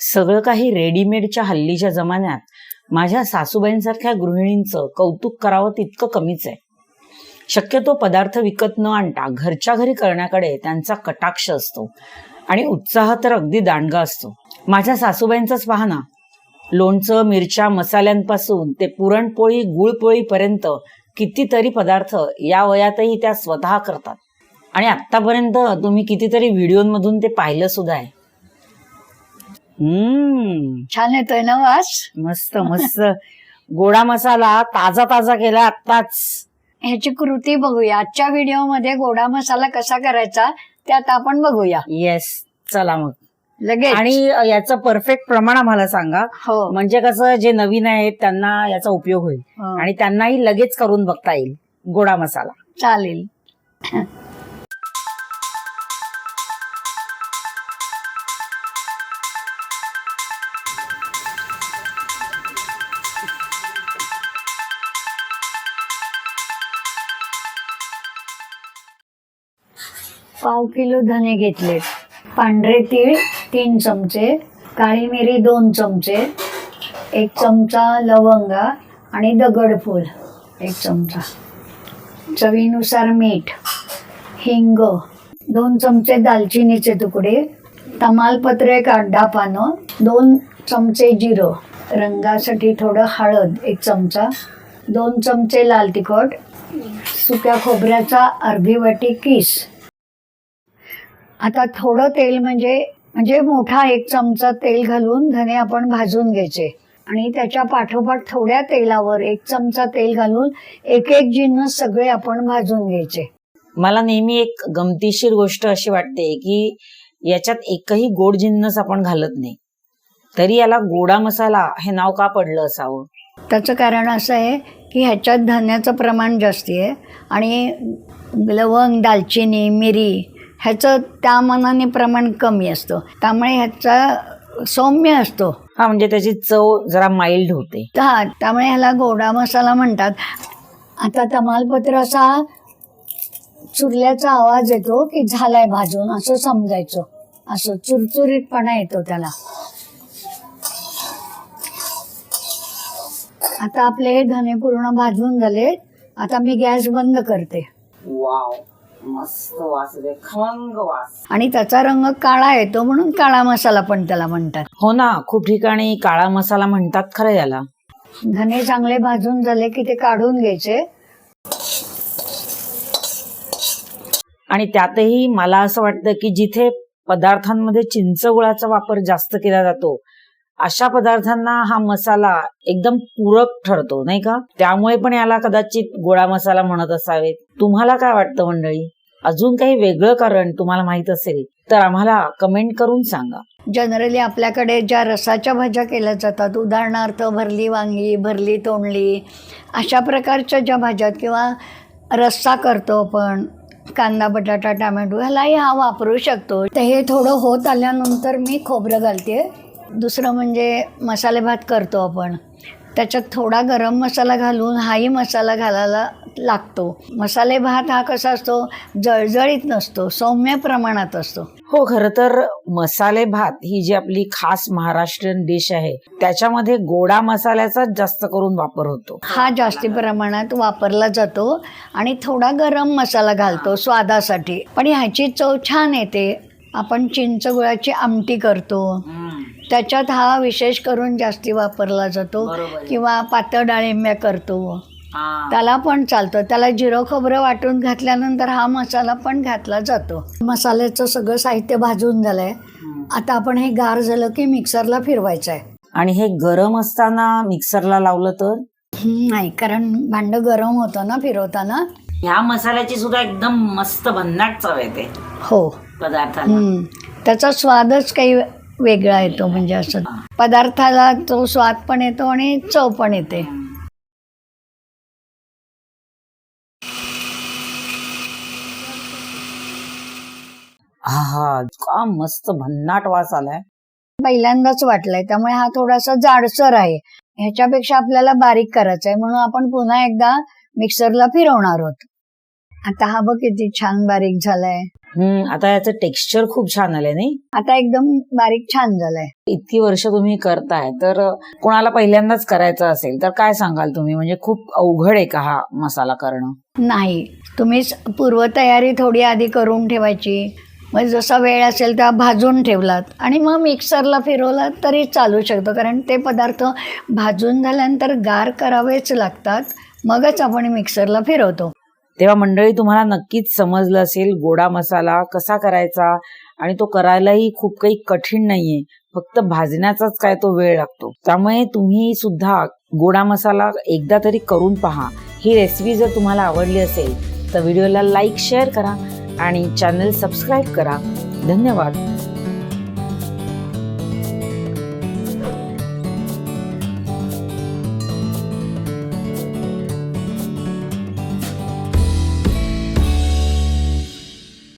सगळं काही रेडीमेडच्या हल्लीच्या जमान्यात माझ्या सासूबाईंसारख्या गृहिणींचं कौतुक करावं तितकं कमीच आहे. शक्यतो पदार्थ विकत न आणता घरच्या घरी करण्याकडे त्यांचा कटाक्ष असतो आणि उत्साह तर अगदी दांडगा असतो. माझ्या सासूबाईंचंच पहा ना लोणचं मिरच्या मसाल्यांपासून ते पुरणपोळी गुळपोळीपर्यंत कितीतरी पदार्थ या वयातही त्या स्वतः करतात. आणि आत्तापर्यंत तुम्ही कितीतरी व्हिडिओमधून ते पाहिलं सुद्धा आहे. हम्म. छान येतोय ना वास? मस्त मस्त. गोडा मसाला ताजा ताजा केला आत्ताच. ह्याची कृती बघूया. आजच्या व्हिडिओमध्ये गोडा मसाला कसा करायचा ते आता आपण बघूया. येस चला मग. लगेच. आणि याचं परफेक्ट प्रमाण आम्हाला सांगा. हो. म्हणजे कसं जे नवीन आहेत त्यांना याचा उपयोग होईल. हो. आणि त्यांनाही लगेच करून बघता येईल गोडा मसाला. चालेल. पाव किलो धने घेतले. पांढरे तीळ तीन चमचे. काळी मिरी दोन चमचे. एक चमचा लवंगा आणि दगडफूल एक चमचा. चवीनुसार मीठ हिंग दोन चमचे दालचिनीचे तुकडे तमालपत्र एक आठ पानं दोन चमचे जिरं. रंगासाठी थोडं हळद एक चमचा. दोन चमचे लाल तिखट. सुक्या खोबऱ्याचा अर्धी वाटी किस. आता थोडं तेल म्हणजे म्हणजे मोठा एक चमचा तेल घालून धने आपण भाजून घ्यायचे. आणि त्याच्या पाठोपाठ थोड्या तेलावर एक चमचा तेल घालून एक एक जिन्नस सगळे आपण भाजून घ्यायचे. मला नेहमी एक गमतीशीर गोष्ट अशी वाटते की याच्यात एकही गोड जिन्नस आपण घालत नाही. तरी याला गोडा मसाला हे नाव का पडलं असावं? त्याचं कारण असं आहे की ह्याच्यात धान्याचं प्रमाण जास्ती आहे. आणि लवंग दालचिनी मिरी ह्याचं त्या मनाने प्रमाण कमी असतं. त्यामुळे ह्याचा सौम्य असतो. हा म्हणजे त्याची चव जरा माइल्ड होते. हा त्यामुळे ह्याला गोडा मसाला म्हणतात. आता तमालपत्र असा चुरल्याचा आवाज येतो की झालाय भाजून असं समजायचं. असं चुरचुरीतपणा येतो त्याला. आता आपले हे धने पूर्ण भाजून झाले आता मी गॅस बंद करते. वाव. मस्त वास येते खमंग वास आणि त्याचा रंग काळा येतो म्हणून काळा मसाला पण त्याला म्हणतात. हो ना खूप ठिकाणी काळा मसाला म्हणतात खरं याला. धने चांगले भाजून झाले की ते काढून घ्यायचे. आणि त्यातही मला असं वाटतं की जिथे पदार्थांमध्ये चिंचगुळाचा वापर जास्त केला जातो अशा पदार्थांना हा मसाला एकदम पूरक ठरतो नाही का? त्यामुळे पण याला कदाचित गोळा मसाला म्हणत असावेत. तुम्हाला काय वाटतं मंडळी? अजून काही वेगळं कारण तुम्हाला माहीत असेल तर आम्हाला कमेंट करून सांगा. जनरली आपल्याकडे ज्या रसाच्या भाज्या केल्या जातात उदाहरणार्थ भरली वांगी भरली तोंडली अशा प्रकारच्या ज्या भाज्या किंवा रस्सा करतो आपण कांदा बटाटा टमॅटो ह्यालाही हा वापरू शकतो. तर हे थोडं होत आल्यानंतर मी खोबरं घालते. दुसरं म्हणजे मसाले भात करतो आपण. त्याच्यात थोडा गरम मसाला घालून हाही मसाला घालायला लागतो. मसाले भात हा कसा असतो? जळजळीत नसतो सौम्य प्रमाणात असतो. हो खर तर मसाले भात ही जी आपली खास महाराष्ट्रीयन डिश आहे त्याच्यामध्ये गोडा मसाल्याचाच जास्त करून वापर होतो. हा जास्ती प्रमाणात वापरला जातो आणि थोडा गरम मसाला घालतो स्वादासाठी. पण ह्याची चव छान येते. आपण चिंच गुळाची आमटी करतो. त्याच्यात हा विशेष करून जास्ती वापरला जातो. बरोबर. किंवा पातळ डाळिंब्या करतो. त्याला पण चालतं. त्याला जिरं खोबरं वाटून घातल्यानंतर हा मसाला पण घातला जातो. मसाल्याचं सगळं साहित्य भाजून झालंय. आता आपण हे गार झालं की मिक्सरला फिरवायचं आहे आणि हे गरम असताना मिक्सरला लावलं तर? हं, नाही कारण भांड गरम होतं ना फिरवताना. ह्या मसाल्याची सुद्धा एकदम मस्त भन्नाट चव येते. हो. पदार्थाला. हं. त्याचा स्वादच काही वेगळा येतो म्हणजे असं. पदार्थाला तो स्वाद पण येतो आणि चव पण येते. हा हा का मस्त भन्नाट वास आलाय. पहिल्यांदाच वाटलाय त्यामुळे हा थोडासा जाडसर आहे. ह्याच्यापेक्षा आपल्याला बारीक करायचा आहे म्हणून आपण पुन्हा एकदा मिक्सरला फिरवणार आहोत. आता हा बघ किती छान बारीक झालाय. आता याचं टेक्स्चर खूप छान आलंय नाही? आता एकदम बारीक छान झालंय. इतकी वर्ष तुम्ही करताय तर कोणाला पहिल्यांदाच करायचं असेल तर काय सांगाल तुम्ही? म्हणजे खूप अवघड आहे का हा मसाला करणं? नाही. तुम्ही पूर्वतयारी थोडी आधी करून ठेवायची. मग जसा वेळ असेल तेव्हा भाजून ठेवलात. आणि मग मिक्सरला फिरवलात तरी चालू शकतं कारण ते पदार्थ भाजून झाल्यानंतर गार करावेच लागतात. मगच आपण मिक्सरला फिरवतो. तेव्हा मंडळी तुम्हाला नक्कीच समजलं असेल गोडा मसाला कसा करायचा आणि तो करायलाही खूप काही कठीण नाहीये. फक्त भाजण्याचाच काय तो वेळ लागतो. त्यामुळे तुम्ही सुद्धा गोडा मसाला एकदा तरी करून पहा. ही रेसिपी जर तुम्हाला आवडली असेल तर व्हिडिओला लाईक शेअर करा आणि चॅनल सबस्क्राईब करा. धन्यवाद.